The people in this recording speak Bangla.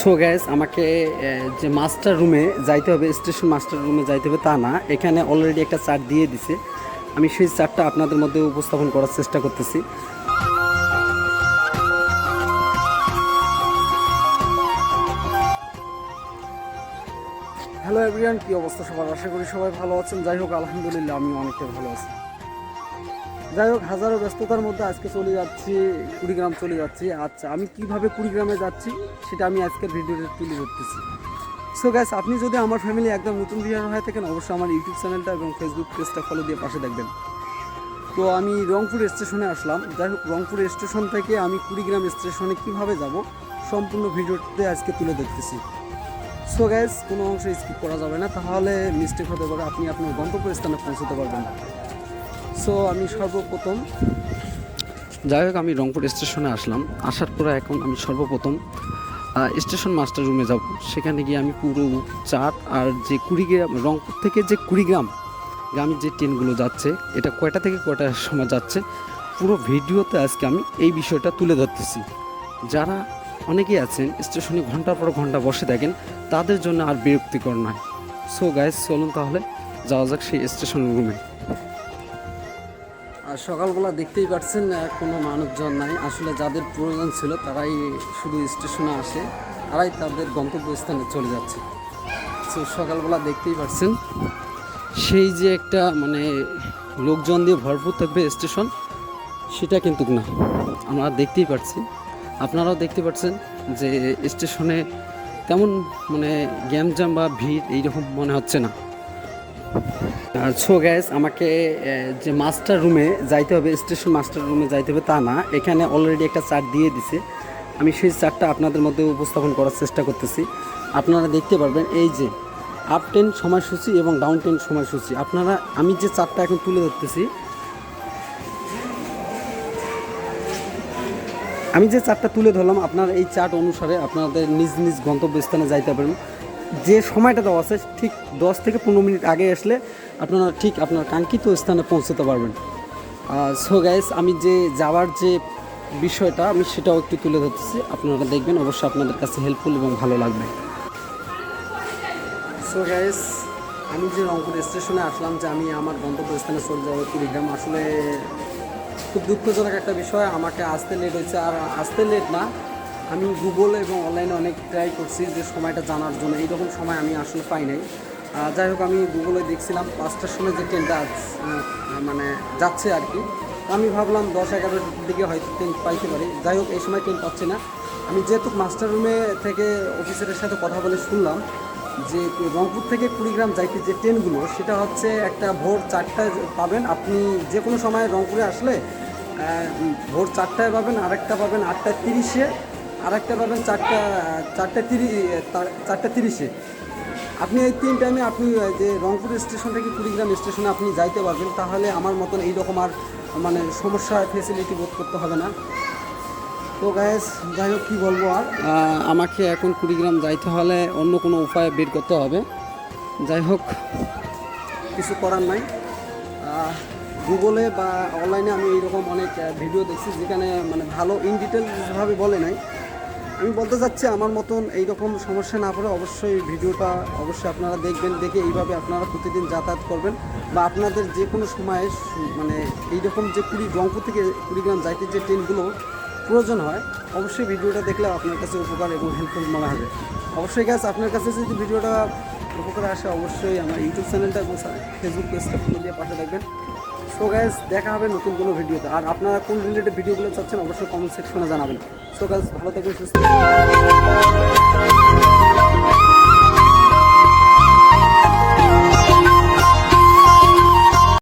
সো গ্যাস আমাকে যে মাস্টার রুমে যাইতে হবে স্টেশন মাস্টার রুমে যাইতে হবে তা না। এখানে অলরেডি একটা চার্ট দিয়ে দিছে। আমি সেই চার্টটা আপনাদের মধ্যে উপস্থাপন করার চেষ্টা করতেছি। হ্যালো এভরিয়ান কি অবস্থা সবার? আশা করি সবাই ভালো আছেন। যাই হোক, আলহামদুলিল্লাহ আমি অনেকটা ভালো আছি। যাই হোক, হাজারো ব্যস্ততার মধ্যে আজকে চলে যাচ্ছি, কুড়িগ্রাম চলে যাচ্ছি। আচ্ছা আমি কীভাবে কুড়িগ্রামে যাচ্ছি সেটা আমি আজকের ভিডিওতে তুলে ধরতেছি। সো গ্যাস আপনি যদি আমার ফ্যামিলি একদম নতুন ভিডিও হয়ে থাকেন, অবশ্যই আমার ইউটিউব চ্যানেলটা এবং ফেসবুক পেজটা ফলো দিয়ে পাশে দেখবেন। তো আমি রংপুর স্টেশনে আসলাম। যাই হোক, রংপুর স্টেশন থেকে আমি কুড়িগ্রাম স্টেশনে কীভাবে যাব, সম্পূর্ণ ভিডিওতে আজকে তুলে দেখতেছি সো গ্যাস কোনো অংশ স্কিপ করা যাবে না। তাহলে মিস্টেক হতে পারে, আপনি আপনার গন্তব্যস্থানে পৌঁছতে পারবেন সো আমি সর্বপ্রথম যাই হোক, আমি রংপুর স্টেশনে আসলাম। আসার পরে এখন আমি সর্বপ্রথম স্টেশন মাস্টার রুমে যাব। সেখানে গিয়ে আমি পুরো চাট আর যে কুড়িগ্রাম, রংপুর থেকে যে কুড়িগ্রাম গ্রামে যে ট্রেনগুলো যাচ্ছে, এটা কয়টা থেকে কয়টার সময় যাচ্ছে, পুরো ভিডিওতে আজকে আমি এই বিষয়টা তুলে ধরতেছি। যারা অনেকেই আছেন, স্টেশনে ঘণ্টার পর ঘণ্টা বসে থাকেন, তাদের জন্য আর বিরক্তিকর নয়। সো গাইজ চলুন তাহলে, যাওয়া যাক সেই স্টেশন রুমে। সকালবেলা দেখতেই পাচ্ছেন কোনো মানুষজন নাই। আসলে যাদের প্রয়োজন ছিল তারাই শুধু স্টেশনে আসে, তারাই তাদের গন্তব্যস্থানে চলে যাচ্ছে। তো সকালবেলা দেখতেই পাচ্ছেন সেই যে একটা মানে লোকজন দিয়ে ভরপুর থাকবে স্টেশন, সেটা কিন্তু না। আমরা দেখতেই পাচ্ছি আপনারাও দেখতে পাচ্ছেন যে স্টেশনে তেমন মানে গ্যামজাম বা ভিড় এইরকম মনে হচ্ছে না। সো গ্যাস আমাকে যে মাস্টার রুমে যাইতে হবে স্টেশন মাস্টার রুমে যাইতে হবে তা না, এখানে অলরেডি একটা চার্ট দিয়ে দিছে। আমি সেই চার্টটা আপনাদের মধ্যে উপস্থাপন করার চেষ্টা করতেছি। আপনারা দেখতে পারবেন, এই যে আপ টেন সময়সূচি এবং ডাউন টেন সময়সূচি। আপনারা, আমি যে চার্টটা এখন তুলে ধরতেছি, আমি যে চার্টটা তুলে ধরলাম, আপনার এই চার্ট অনুসারে আপনাদের নিজ নিজ গন্তব্যস্থানে যাইতে পারেন যে সময়টা দেওয়া আছে, ঠিক দশ থেকে পনেরো মিনিট আগে আসলে আপনারা ঠিক আপনার কাঙ্ক্ষিত স্থানে পৌঁছতে পারবেন। সো গাইস আমি যে যাওয়ার যে বিষয়টা, আমি সেটাও একটু তুলে ধরতেছি। আপনারা দেখবেন, অবশ্যই আপনাদের কাছে হেল্পফুল এবং ভালো লাগবে। সো গাইস আমি যে রংপুর স্টেশনে আসলাম যে আমি আমার গন্তব্যস্থানে চলে যাব কুড়িগ্রাম, আসলে খুব দুঃখজনক একটা বিষয়। আমাকে আসতে লেট হয়েছে, আর আসতে লেট না আমি গুগল এবং অনলাইনে অনেক ট্রাই করছি যে সময়টা জানার জন্য। এইরকম সময় আমি আসলে পাই নাই। যাই হোক, আমি গুগলে দেখছিলাম পাঁচটার সময় যে ট্রেনটা মানে যাচ্ছে আর কি। আমি ভাবলাম দশ এগারোর দিকে হয়তো ট্রেন পাইতে পারি। যাই হোক, এই সময় ট্রেন পাচ্ছি না। আমি যেহেতু মাস্টার রুমে থেকে অফিসারের সাথে কথা বলে শুনলাম যে রংপুর থেকে কুড়িগ্রাম যাইতে যে ট্রেনগুলো সেটা হচ্ছে একটা ভোর চারটায় পাবেন। আপনি যে কোনো সময় রংপুরে আসলে ভোর চারটায় পাবেন, আরেকটা পাবেন আটটা তিরিশে। আরেকটা পাবেন চারটা চারটা তিরিশ চারটা তিরিশে। আপনি এই তিন টাইমে আপনি যে রংপুর স্টেশন থেকে কুড়িগ্রাম স্টেশনে আপনি যাইতে পারবেন তাহলে আমার মতন এইরকম আর মানে সমস্যা ফেসিলিটি বোধ করতে হবে না। তো গ্যাস যাই হোক কী বলব আর? আমাকে এখন কুড়িগ্রাম যাইতে হলে অন্য কোনো উপায় বের করতে হবে। যাই হোক। কিছু করার নাই। গুগলে বা অনলাইনে আমি এইরকম অনেক ভিডিও দেখছি যেখানে মানে ভালো ইন ডিটেলসভাবে বলে নাই। আমি বলতে চাচ্ছি, আমার মতন এইরকম সমস্যা না পড়ে অবশ্যই ভিডিওটা অবশ্যই আপনারা দেখবেন, দেখে এইভাবে আপনারা প্রতিদিন যাতায়াত করবেন বা আপনাদের যে কোনো সময়ে মানে এইরকম যে কুড়ি রংপুর থেকে কুড়িগ্রাম যাইতে যে ট্রেনগুলো প্রয়োজন হয়, অবশ্যই ভিডিওটা দেখলে আপনার কাছে উপকার এবং হেল্পফুল মনে হবে। অবশ্যই গ্যাস আপনার কাছে যদি ভিডিওটা উপকার আসে, অবশ্যই আমার ইউটিউব চ্যানেলটা এবং ফেসবুক পেজটা ফলো দিয়ে পাশে দেখবেন সো গ্যাস দেখা হবে নতুন কোনো ভিডিওতে আর আপনারা কোন রিলেটেড ভিডিওগুলো চাচ্ছেন, অবশ্যই কমেন্ট সেকশনে জানাবেন সো গ্যাস ভালো থাকবেন, সুস্থ।